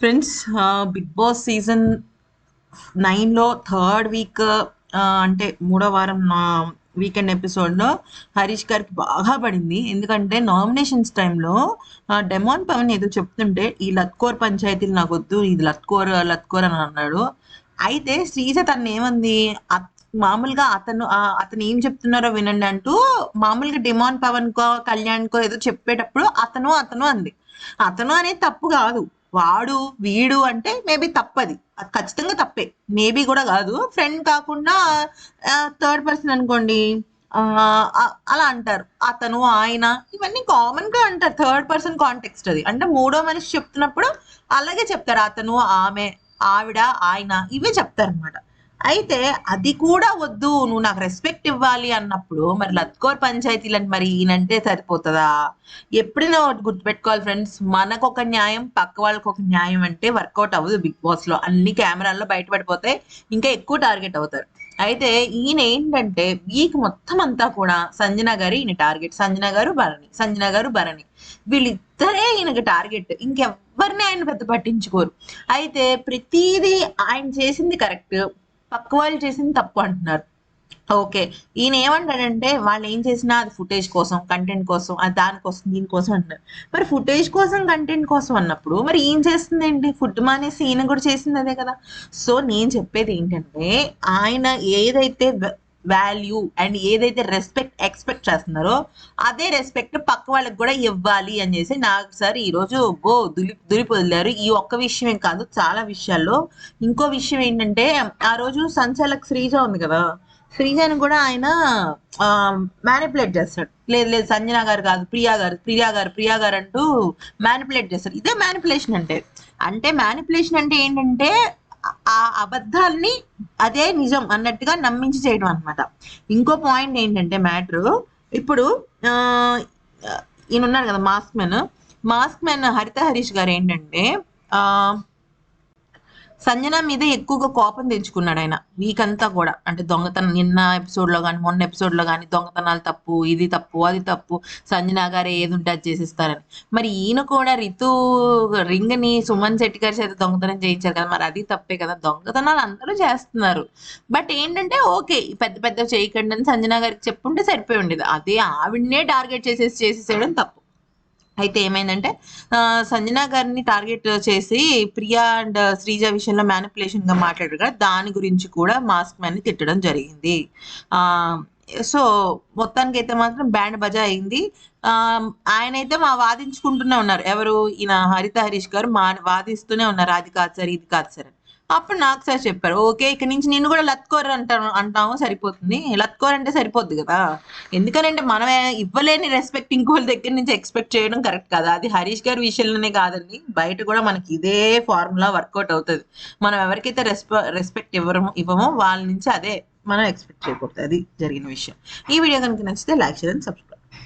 Friends Bigg Boss season నైన్లో third week అంటే మూడో వారం నా వీకెండ్ ఎపిసోడ్లో హరీష్ గారికి బాగా పడింది. ఎందుకంటే నామినేషన్స్ టైంలో డెమాన్ పవన్ ఏదో చెప్తుంటే ఈ లత్కోర్ పంచాయతీలు నాకు వద్దు ఇది లత్కోర్ లత్కోర్ అని అన్నాడు. అయితే శ్రీజ తను ఏమంది మామూలుగా అతను అతను ఏం చెప్తున్నారో వినండి అంటూ మామూలుగా డిమాన్ పవన్ కో కళ్యాణ్ కో ఏదో చెప్పేటప్పుడు అతను అతను అంది. అతను అనేది తప్పు కాదు. వాడు వీడు అంటే మేబీ తప్పది. అది ఖచ్చితంగా తప్పే. మేబీ కూడా కాదు. ఫ్రెండ్ కాకుండా థర్డ్ పర్సన్ అనుకోండి ఆ, అలా అంటారు. అతను ఆయన ఇవన్నీ కామన్గా అంటారు. థర్డ్ పర్సన్ కాంటెక్స్ట్ అది. అంటే మూడో మనిషి చెప్తున్నప్పుడు అలాగే చెప్తారు. అతను ఆమె ఆవిడ ఆయన ఇవే చెప్తారు అనమాట అయితే అది కూడా వద్దు నువ్వు నాకు రెస్పెక్ట్ ఇవ్వాలి అన్నప్పుడు మరి లత్కోర్ పంచాయతీలని మరి ఈయనంటే సరిపోతుందా? ఎప్పుడైనా గుర్తుపెట్టుకోవాలి ఫ్రెండ్స్ మనకు ఒక న్యాయం పక్క వాళ్ళకి ఒక న్యాయం అంటే వర్కౌట్ అవ్వదు బిగ్ బాస్లో. అన్ని కెమెరాల్లో బయటపడిపోతే ఇంకా ఎక్కువ టార్గెట్ అవుతారు. అయితే ఈయన ఏంటంటే వీక్ మొత్తం అంతా కూడా సంజన గారు ఈయన టార్గెట్ సంజన గారు భరణి సంజన గారు భరణి. వీళ్ళిద్దరే ఈయనకి టార్గెట్ ఇంకెవ్వరిని ఆయన పెద్ద పట్టించుకోరు. అయితే ప్రతిదీ ఆయన చేసింది కరెక్ట్ పక్క వాళ్ళు చేసింది తప్పు అంటున్నారు. ఓకే. ఈయన ఏమంటాడంటే వాళ్ళు ఏం చేసినా అది ఫుటేజ్ కోసం కంటెంట్ కోసం అది దానికోసం దీనికోసం అంటున్నారు. మరి ఫుటేజ్ కోసం కంటెంట్ కోసం అన్నప్పుడు మరి ఏం చేస్తుంది ఏంటి? ఫుడ్ మానేసి ఈయన కూడా చేసింది అదే కదా. సో నేను చెప్పేది ఏంటంటే ఆయన ఏదైతే వాల్యూ అండ్ ఏదైతే రెస్పెక్ట్ ఎక్స్పెక్ట్ చేస్తున్నారో అదే రెస్పెక్ట్ పక్క వాళ్ళకి కూడా ఇవ్వాలి అని చేసి నాకు సార్ ఈరోజు బో దులి దులిపి వదిలారు ఈ ఒక్క విషయమే కాదు చాలా విషయాల్లో. ఇంకో విషయం ఏంటంటే ఆ రోజు సంచాలక్ శ్రీజ ఉంది కదా శ్రీజాని కూడా ఆయన మ్యానిపులేట్ చేస్తాడు. లేదు లేదు సంజన గారు కాదు ప్రియా గారు ప్రియా గారు ప్రియా గారు అంటూ మ్యానిపులేట్ చేస్తాడు. ఇదే మ్యానిపులేషన్ అంటే. అంటే మ్యానిపులేషన్ అంటే ఏంటంటే ఆ- అబద్ధాల్ని అదే నిజం అన్నట్టుగా నమ్మించి చేయడం అన్నమాట. ఇంకో పాయింట్ ఏంటంటే మ్యాటర్ ఇప్పుడు ఆ, ఈయన ఉన్నారు కదా mask man. Mask man Haritha Harish garu ఏంటంటే ఆ సంజన మీద ఎక్కువగా కోపం తెచ్చుకున్నాడు ఆయన. వీక్ అంతా కూడా. అంటే దొంగతనం నిన్న ఎపిసోడ్లో కానీ మొన్న ఎపిసోడ్లో కానీ దొంగతనాలు తప్పు ఇది తప్పు అది తప్పు సంజన గారే ఏది ఉంటే అది చేసిస్తారని. మరి ఈయన కూడా రితు రింగ్ని సుమన్ శెట్టి గారి చేత దొంగతనం చేయించారు కదా మరి అది తప్పే కదా. దొంగతనాలు అందరూ చేస్తున్నారు. బట్ ఏంటంటే ఓకే పెద్ద పెద్ద చేయకండి అని సంజన గారికి చెప్పుంటే సరిపోయి ఉండేది. అదే ఆవిడనే టార్గెట్ చేసేసి చేసేసేయడం తప్పు. అయితే ఏమైందంటే సంజన గారిని టార్గెట్ చేసి ప్రియా అండ్ శ్రీజ విషయంలో మ్యానిపులేషన్గా మాట్లాడారు కదా దాని గురించి కూడా మాస్క్ మ్యాన్ని తిట్టడం జరిగింది. ఆ సో మొత్తానికి అయితే మాత్రం బ్యాండ్ బజా అయింది. ఆయన అయితే మా వాదించుకుంటూనే ఉన్నారు. ఎవరు? ఈయన హరిత హరీష్ గారు మా వాదిస్తూనే ఉన్నారు. అది కాదు సార్ ఇది కాదు సార్ అని. అప్పుడు నాకు సార్ చెప్పారు ఓకే ఇక నుంచి నిన్ను కూడా లత్కోర్ అంటాను అంటాము సరిపోతుంది. లత్కోర్ అంటే సరిపోద్ది కదా. ఎందుకనంటే మనమే ఇవ్వలేని రెస్పెక్ట్ ఇంకోళ్ళ దగ్గర నుంచి ఎక్స్పెక్ట్ చేయడం కరెక్ట్ కదా? అది హరీష్ గారి విషయంలోనే కాదండి. బయట కూడా మనకి ఇదే ఫార్ములా వర్కౌట్ అవుతుంది. మనం ఎవరికైతే రెస్పె రెస్పెక్ట్ ఇవ్వరమో ఇవ్వమో వాళ్ళ నుంచి అదే మనం ఎక్స్పెక్ట్ చేయకూడదు. అది జరిగిన విషయం. ఈ వీడియో కనుక నచ్చితే లైక్ చేయండి సబ్స్క్రైబ్